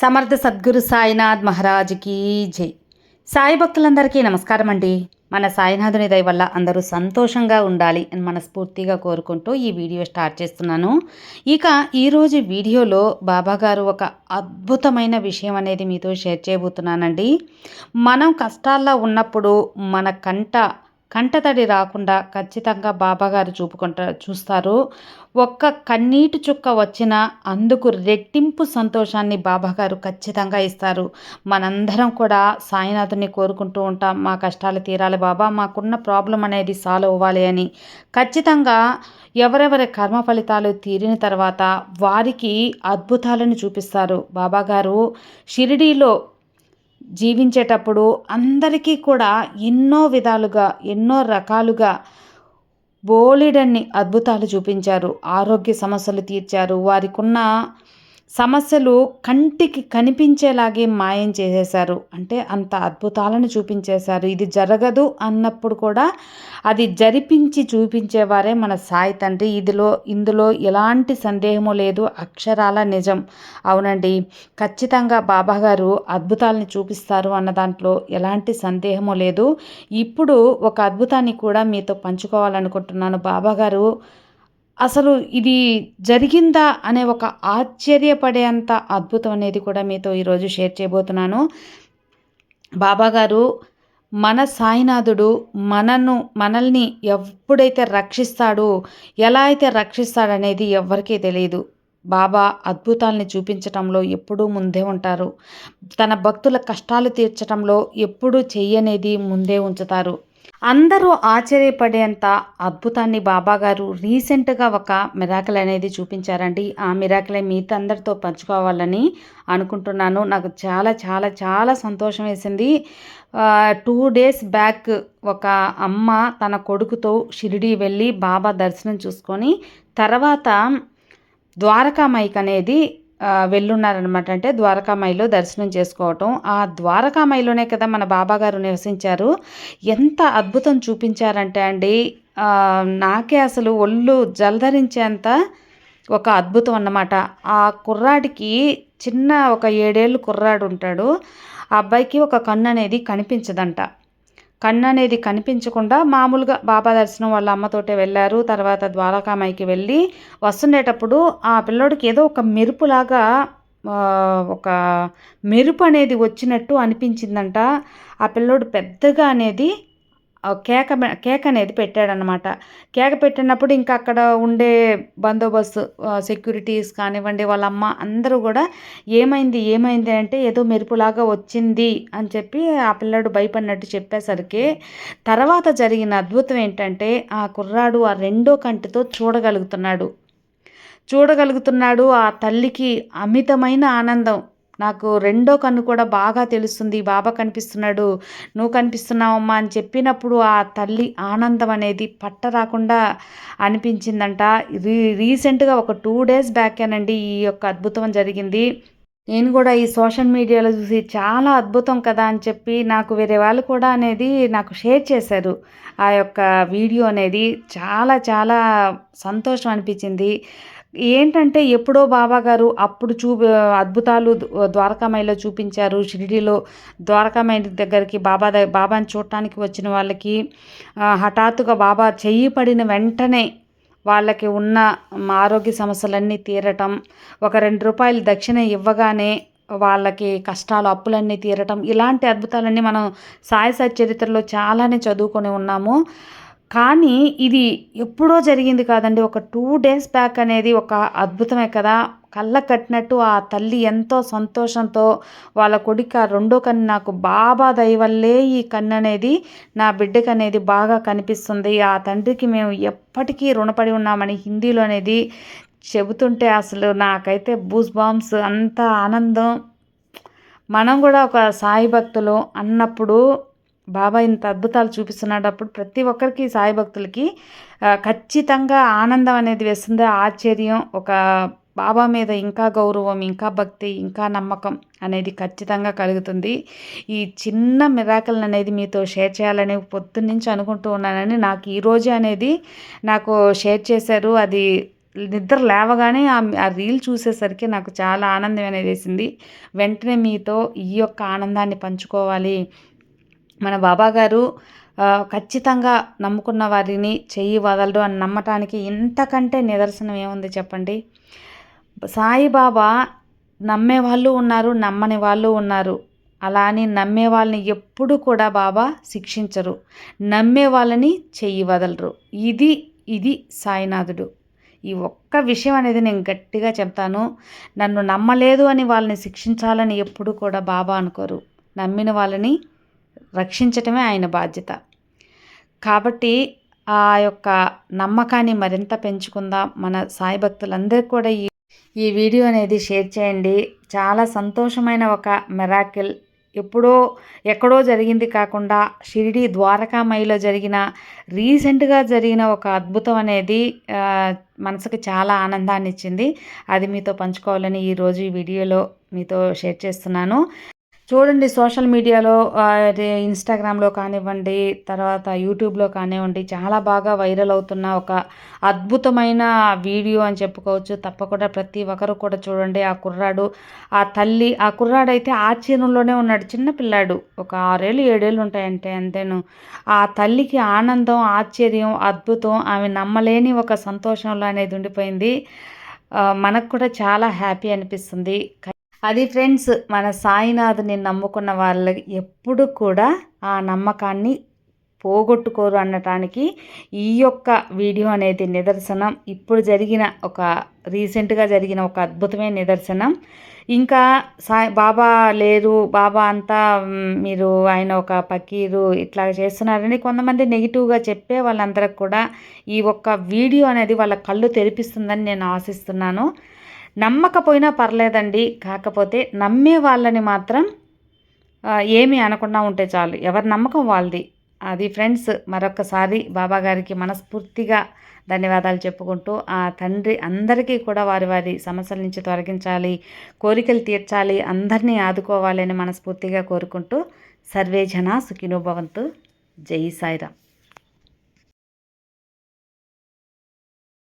సమర్థ సద్గురు సాయినాథ్ మహారాజ్కి జై. సాయి భక్తులందరికీ నమస్కారం అండి. మన సాయినాథుని దయ వల్ల అందరూ సంతోషంగా ఉండాలి అని మనస్ఫూర్తిగా కోరుకుంటూ ఈ వీడియో స్టార్ట్ చేస్తున్నాను. ఇక ఈరోజు వీడియోలో బాబా గారు ఒక అద్భుతమైన విషయం అనేది మీతో షేర్ చేయబోతున్నానండి. మనం కష్టాల్లో ఉన్నప్పుడు మన కంట కంటతడి రాకుండా ఖచ్చితంగా బాబాగారు చూపుకుంటా చూస్తారు. ఒక్క కన్నీటి చుక్క వచ్చినా అందుకు రెట్టింపు సంతోషాన్ని బాబాగారు ఖచ్చితంగా ఇస్తారు. మనందరం కూడా సాయినాథుని కోరుకుంటూ ఉంటాం. మా కష్టాలు తీరాలి బాబా మాకున్న ప్రాబ్లం అనేది సాల్వ్ అవ్వాలి అని. ఖచ్చితంగా ఎవరెవరి కర్మ ఫలితాలు తీరిన తర్వాత వారికి అద్భుతాలను చూపిస్తారు. బాబాగారు షిరిడీలో జీవించేటప్పుడు అందరికీ కూడా ఎన్నో విధాలుగా ఎన్నో రకాలుగా బోలెడన్ని అద్భుతాలు చూపించారు. ఆరోగ్య సమస్యలు తీర్చారు. వారికున్న సమస్యలు కంటికి కనిపించేలాగే మాయం చేసేశారు. అంటే అంత అద్భుతాలను చూపించేశారు. ఇది జరగదు అన్నప్పుడు కూడా అది జరిపించి చూపించేవారే మన సాయి తండ్రి. ఇదిలో ఇందులో ఎలాంటి సందేహము లేదు. అక్షరాల నిజం. అవునండి. ఖచ్చితంగా బాబాగారు అద్భుతాలను చూపిస్తారు అన్న దాంట్లో ఎలాంటి సందేహము లేదు. ఇప్పుడు ఒక అద్భుతాన్ని కూడా మీతో పంచుకోవాలనుకుంటున్నాను. బాబాగారు అసలు ఇది జరిగిందా అనే ఒక ఆశ్చర్యపడేంత అద్భుతం అనేది కూడా మీతో ఈరోజు షేర్ చేయబోతున్నాను. బాబాగారు మన సాయినాథుడు మనను మనల్ని ఎప్పుడైతే రక్షిస్తాడో ఎలా అయితే రక్షిస్తాడనేది ఎవరికీ తెలియదు బాబా అద్భుతాలని చూపించటంలో ఎప్పుడూ ముందే ఉంటారు. తన భక్తుల కష్టాలు తీర్చడంలో ఎప్పుడూ చెయ్యనేది ముందే ఉంచుతారు. అందరూ ఆశ్చర్యపడేంత అద్భుతాన్ని బాబాగారు రీసెంట్గా ఒక మిరాకిల్ అనేది చూపించారండి. ఆ మిరాకిలే మీతో అందరితో పంచుకోవాలని అనుకుంటున్నాను. నాకు చాలా చాలా చాలా సంతోషం వేసింది. టూ డేస్ బ్యాక్ ఒక అమ్మ తన కొడుకుతో షిరిడి వెళ్ళి బాబా దర్శనం చూసుకొని తర్వాత ద్వారకామైక్ అనేది వెళ్ళున్నారనమాట అంటే ద్వారకామాయిలో దర్శనం చేసుకోవటం. ఆ ద్వారకామాయిలోనే కదా మన బాబాగారు నివసించారు. ఎంత అద్భుతం చూపించారంటే అండి. నాకే అసలు ఒళ్ళు జలధరించేంత ఒక అద్భుతం అన్నమాట. ఆ కుర్రాడికి చిన్న ఒక ఏడేళ్ళు కుర్రాడు ఉంటాడు. ఆ అబ్బాయికి ఒక కన్ను అనేది కనిపించదంట. కన్ను అనేది కనిపించకుండా మామూలుగా బాబా దర్శనం వాళ్ళ అమ్మతోటే వెళ్ళారు. తర్వాత ద్వారకామాయికి వెళ్ళి వస్తుండేటప్పుడు ఆ పిల్లోడికి ఏదో ఒక మెరుపులాగా ఒక మెరుపు అనేది వచ్చినట్టు అనిపించిందంట. ఆ పిల్లోడు పెద్దగా అనేది కేక కేక్ అనేది పెట్టాడనమాట కేక పెట్టినప్పుడు ఇంకా అక్కడ ఉండే బందోబస్తు సెక్యూరిటీస్ కానివ్వండి వాళ్ళ అమ్మ అందరూ కూడా ఏమైంది ఏమైంది అంటే ఏదో మెరుపులాగా వచ్చింది అని చెప్పి ఆ పిల్లాడు భయపడినట్టు చెప్పేసరికి తర్వాత జరిగిన అద్భుతం ఏంటంటే ఆ కుర్రాడు ఆ రెండో కంటితో చూడగలుగుతున్నాడు. చూడగలుగుతున్నాడు ఆ తల్లికి అమితమైన ఆనందం. నాకు రెండో కన్ను కూడా బాగా తెలుస్తుంది. బాబా కనిపిస్తున్నాడు. నువ్వు కనిపిస్తున్నావమ్మా అని చెప్పినప్పుడు ఆ తల్లి ఆనందం అనేది పట్ట రాకుండా అనిపించిందంట. రీ రీసెంట్గా ఒక టూ డేస్ బ్యాకేనండి ఈ యొక్క అద్భుతం జరిగింది. నేను కూడా ఈ సోషల్ మీడియాలో చూసి చాలా అద్భుతం కదా అని చెప్పి నాకు వేరే వాళ్ళు కూడా అనేది నాకు షేర్ చేశారు. ఆ యొక్క వీడియో అనేది చాలా చాలా సంతోషం అనిపించింది. ఏంటంటే ఎప్పుడో బాబా గారు అప్పుడు చూ అద్భుతాలు ద్వారకామాయిలో చూపించారు. షిరిడీలో ద్వారకామాయి దగ్గరికి బాబా బాబాని చూడటానికి వచ్చిన వాళ్ళకి హఠాత్తుగా బాబా చెయ్యి పడిన వెంటనే వాళ్ళకి ఉన్న ఆరోగ్య సమస్యలన్నీ తీరటం ఒక రెండు రూపాయలు దక్షిణ ఇవ్వగానే వాళ్ళకి కష్టాలు అప్పులన్నీ తీరటం ఇలాంటి అద్భుతాలన్నీ మనం సాయి సచరిత్రలో చాలానే చదువుకొని ఉన్నాము. కానీ ఇది ఎప్పుడో జరిగింది కాదండి. ఒక టూ డేస్ బ్యాక్ అనేది ఒక అద్భుతమే కదా. కళ్ళ కట్టినట్టు ఆ తల్లి ఎంతో సంతోషంతో వాళ్ళ కొడుకు ఆ రెండో కన్ను నాకు బాబా దయవల్లే ఈ కన్ను అనేది నా బిడ్డకు అనేది బాగా కనిపిస్తుంది. ఆ తండ్రికి మేము ఎప్పటికీ రుణపడి ఉన్నామని హిందీలో అనేది చెబుతుంటే అసలు నాకైతే బూస్ బాంబ్స్ అంత ఆనందం. మనం కూడా ఒక సాయి భక్తులు అన్నప్పుడు బాబా ఇంత అద్భుతాలు చూపిస్తున్నప్పుడు ప్రతి ఒక్కరికి సాయి భక్తులకి ఖచ్చితంగా ఆనందం అనేది వేస్తుంది ఆశ్చర్యం ఒక బాబా మీద ఇంకా గౌరవం ఇంకా భక్తి ఇంకా నమ్మకం అనేది ఖచ్చితంగా కలుగుతుంది. ఈ చిన్న మిరాకల్ అనేది మీతో షేర్ చేయాలని పొద్దున్నుంచి అనుకుంటూ ఉన్నానని నాకు ఈరోజు అనేది నాకు షేర్ చేశారు. అది నిద్ర లేవగానే ఆ రీల్ చూసేసరికి నాకు చాలా ఆనందం అనేది వేసింది. వెంటనే మీతో ఈ యొక్క ఆనందాన్ని పంచుకోవాలి. మన బాబా గారు ఖచ్చితంగా నమ్ముకున్న వారిని చెయ్యి వదలడు అని నమ్మటానికి ఇంతకంటే నిదర్శనం ఏముంది చెప్పండి? సాయిబాబా నమ్మే వాళ్ళు ఉన్నారు నమ్మని వాళ్ళు ఉన్నారు. అలా అని నమ్మే వాళ్ళని ఎప్పుడు కూడా బాబా శిక్షించరు. నమ్మే వాళ్ళని చెయ్యి వదలరు. ఇది ఇది సాయినాథుడు. ఈ ఒక్క విషయం అనేది నేను గట్టిగా చెప్తాను. నన్ను నమ్మలేదు అని వాళ్ళని శిక్షించాలని ఎప్పుడు కూడా బాబా అనుకోరు. నమ్మిన వాళ్ళని రక్షించటమే ఆయన బాధ్యత. కాబట్టి ఆ యొక్క నమ్మకాన్ని మరింత పెంచుకుందాం. మన సాయి భక్తులందరికీ కూడా ఈ ఈ వీడియో అనేది షేర్ చేయండి. చాలా సంతోషమైన ఒక మెరాకిల్ ఎప్పుడో ఎక్కడో జరిగింది కాకుండా షిరిడి ద్వారకామయిలో జరిగిన రీసెంట్గా జరిగిన ఒక అద్భుతం అనేది మనసుకు చాలా ఆనందాన్ని ఇచ్చింది అది మీతో పంచుకోవాలని ఈరోజు ఈ వీడియోలో మీతో షేర్ చేస్తున్నాను. చూడండి సోషల్ మీడియాలో ఇన్స్టాగ్రామ్లో కానివ్వండి తర్వాత యూట్యూబ్లో కానివ్వండి చాలా బాగా వైరల్ అవుతున్న ఒక అద్భుతమైన వీడియో అని చెప్పుకోవచ్చు. తప్పకుండా ప్రతి ఒక్కరు కూడా చూడండి. ఆ కుర్రాడు ఆ తల్లి ఆ కుర్రాడు అయితే ఆశ్చర్యంలోనే ఉన్నాడు. చిన్న పిల్లాడు ఒక ఆరేళ్ళు ఏడేళ్ళు ఉంటాయంటే అంతేను. ఆ తల్లికి ఆనందం ఆశ్చర్యం అద్భుతం ఆమె నమ్మలేని ఒక సంతోషంలో అనేది ఉండిపోయింది. మనకు కూడా చాలా హ్యాపీ అనిపిస్తుంది. అది ఫ్రెండ్స్ మన సాయినాథుని నమ్ముకున్న వాళ్ళ ఎప్పుడు కూడా ఆ నమ్మకాన్ని పోగొట్టుకోరు అనటానికి ఈ యొక్క వీడియో అనేది నిదర్శనం. ఇప్పుడు జరిగిన ఒక రీసెంట్గా జరిగిన ఒక అద్భుతమైన నిదర్శనం. ఇంకా సాయి బాబా లేరు బాబా అంతా మీరు ఆయన ఒక పకీరు ఇట్లా చేస్తున్నారని కొంతమంది నెగిటివ్గా చెప్పే వాళ్ళందరికి కూడా ఈ ఒక్క వీడియో అనేది వాళ్ళ కళ్ళు తెరిపిస్తుందని నేను ఆశిస్తున్నాను. నమ్మకపోయినా పర్లేదండి. కాకపోతే నమ్మే వాళ్ళని మాత్రం ఏమి ఏమీ అనకుండా ఉంటే చాలు. ఎవరి నమ్మకం వాళ్ళది. అది ఫ్రెండ్స్ మరొకసారి బాబా గారికి మనస్ఫూర్తిగా ధన్యవాదాలు చెప్పుకుంటూ ఆ తండ్రి అందరికీ కూడా వారి వారి సమస్యల నుంచి తొలగించాలి కోరికలు తీర్చాలి అందరినీ ఆదుకోవాలని మనస్ఫూర్తిగా కోరుకుంటూ సర్వే జనా సుఖినోభవంతు జై సాయిరామ్.